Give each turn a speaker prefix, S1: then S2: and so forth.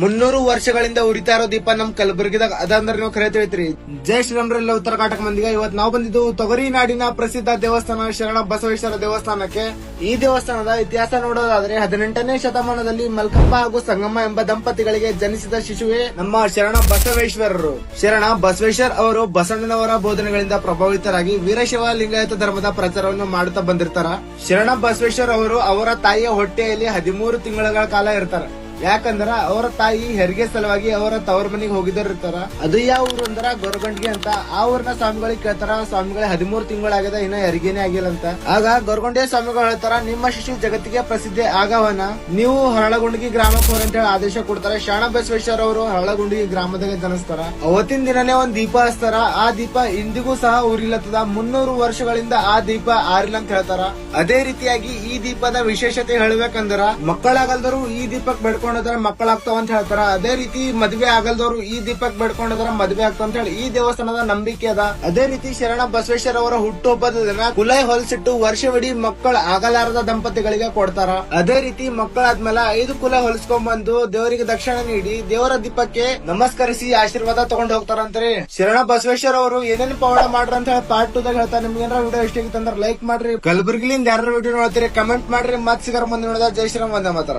S1: ಮುನ್ನೂರು ವರ್ಷಗಳಿಂದ ಉರಿತಾ ಇರೋ ದೀಪ ನಮ್ ಕಲಬುರಗಿದಾಗ ಅದಂದ್ರೆ ನೀವು ಕರೆ ತಿಳಿತ್ರಿ ಜೈ ಶ್ರೀರಾಮ್ರೆಲ್ಲ ಉತ್ತರ ಕರ್ನಾಟಕ ಮಂದಿಗೆ ಇವತ್ ನಾವು ಬಂದಿದ್ದು ತೊಗರಿ ನಾಡಿನ ಪ್ರಸಿದ್ಧ ದೇವಸ್ಥಾನ ಶರಣ ಬಸವೇಶ್ವರ ದೇವಸ್ಥಾನಕ್ಕೆ. ಈ ದೇವಸ್ಥಾನದ ಇತಿಹಾಸ ನೋಡೋದಾದ್ರೆ ಹದಿನೆಂಟನೇ ಶತಮಾನದಲ್ಲಿ ಮಲ್ಕಪ್ಪ ಹಾಗೂ ಸಂಗಮ್ಮ ಎಂಬ ದಂಪತಿಗಳಿಗೆ ಜನಿಸಿದ ಶಿಶುವೇ ನಮ್ಮ ಶರಣ ಬಸವೇಶ್ವರರು. ಶರಣ ಬಸವೇಶ್ವರ್ ಅವರು ಬಸಣ್ಣನವರ ಬೋಧನೆಗಳಿಂದ ಪ್ರಭಾವಿತರಾಗಿ ವೀರಶೈವ ಲಿಂಗಾಯತ ಧರ್ಮದ ಪ್ರಚಾರವನ್ನು ಮಾಡುತ್ತಾ ಬಂದಿರ್ತಾರ. ಶರಣ ಬಸವೇಶ್ವರ್ ಅವರು ಅವರ ತಾಯಿಯ ಹೊಟ್ಟೆಯಲ್ಲಿ ಹದಿಮೂರು ತಿಂಗಳ ಕಾಲ ಇರ್ತಾರೆ. ಯಾಕಂದ್ರ ಅವರ ತಾಯಿ ಹೆರಿಗೆ ಸಲುವಾಗಿ ಅವರ ತವರ ಮನೆಗೆ ಹೋಗಿದ್ದವ್ರು ಇರ್ತಾರ. ಅದು ಯಾವ ಊರು ಅಂದ್ರ ಗೊರಗಂಡ್ಗೆ ಅಂತ. ಆ ಊರ್ನ ಸ್ವಾಮಿಗಳಿಗೆ ಕೇಳ್ತಾರ ಸ್ವಾಮಿಗಳಿಗೆ ಹದಿಮೂರು ತಿಂಗಳಾಗ್ಯದ, ಇನ್ನ ಹೆರಿಗೆನೇ ಆಗಿಲ್ಲ ಅಂತ. ಆಗ ಗೊರಗೊಂಡೆ ಸ್ವಾಮಿಗಳು ಹೇಳ್ತಾರ, ನಿಮ್ಮ ಶಿಶು ಜಗತ್ತಿಗೆ ಪ್ರಸಿದ್ಧಿ ಆಗವನ. ನೀವು ಹರಳಗುಂಡಿಗೆ ಗ್ರಾಮಕ್ಕೆ ಹೋರ್ ಅಂತ ಹೇಳಿ ಆದೇಶ ಕೊಡ್ತಾರೆ. ಶಾಣ ಬಸವೇಶ್ವರ ಅವರು ಹರಳಗುಂಡಿಗೆ ಗ್ರಾಮದಾಗ ಜನಿಸ್ತಾರ. ಅವತ್ತಿನ ದಿನನೇ ಒಂದ್ ದೀಪ ಹಚ್ತಾರ. ಆ ದೀಪ ಇಂದಿಗೂ ಸಹ ಉರಿಲತ್ತದ ಮುನ್ನೂರು ವರ್ಷಗಳಿಂದ ಆ ದೀಪ ಆರಿಲ್ಲ ಅಂತ ಹೇಳ್ತಾರ. ಅದೇ ರೀತಿಯಾಗಿ ಈ ದೀಪದ ವಿಶೇಷತೆ ಹೇಳ್ಬೇಕಂದ್ರ ಮಕ್ಕಳಾಗಲ್ದವರು ಈ ದೀಪಕ್ ಬೆಡ್ಕೊಂಡದ್ರ ಮಕ್ಕಳಾಗ್ತಾವ ಅಂತ ಹೇಳ್ತಾರ. ಅದೇ ರೀತಿ ಮದ್ವೆ ಆಗಲ್ದವರು ಈ ದೀಪಕ್ ಬೆಡ್ಕೊಂಡದ್ರ ಮದ್ವೆ ಆಗ್ತಾವ ಅಂತ ಹೇಳಿ ಈ ದೇವಸ್ಥಾನದ ನಂಬಿಕೆ ಅದ. ಅದೇ ರೀತಿ ಶರಣ ಬಸವೇಶ್ವರ ಅವರ ಹುಟ್ಟುಹಬ್ಬದ ದಿನ ಕುಲೈ ಹೊಲಸಿಟ್ಟು ವರ್ಷವಿಡೀ ಮಕ್ಕಳ ಆಗಲಾರದ ದಂಪತಿಗಳಿಗೆ ಕೊಡ್ತಾರ. ಅದೇ ರೀತಿ ಮಕ್ಕಳಾದ್ಮೇಲೆ ಐದು ಕುಲ ಹೊಲಿಸ್ಕೊಂಡ್ಬಂದು ದೇವರಿಗೆ ದಕ್ಷಿಣ ನೀಡಿ ದೇವರ ದೀಪಕ್ಕೆ ನಮಸ್ಕರಿಸಿ ಆಶೀರ್ವಾದ ತಗೊಂಡ್ ಹೋಗ್ತಾರಂತ್ರಿ ಶರಣ ಬಸವೇಶ್ವರ ಅವರು ಏನೇನು ಪವಾಡ ಮಾಡ್ರ ಅಂತ ಹೇಳಿ ಪಾರ್ಟ್ ಟೂ ದಾಗ ಹೇಳ್ತಾರೆ. ನಿಮ್ಗೆ ಏನಾರ ವಿಡಿಯೋ ಇಷ್ಟ ಆಗಿತ್ತಂದ್ರೆ ಲೈಕ್ ಮಾಡ್ರಿ. ಕಲಬುರ್ಗಿಲಿಂದ ಯಾರು ವಿಡಿಯೋ ನೋಡ್ತೀರಿ ಕಮೆಂಟ್ ಮಾಡ್ರಿ. ಮತ್ ಸಿಗರ್ ಮುಂದೆ ನೋಡಿದ. ಜೈ ಶ್ರೀರಾಮ್ ಮಾತಾರ.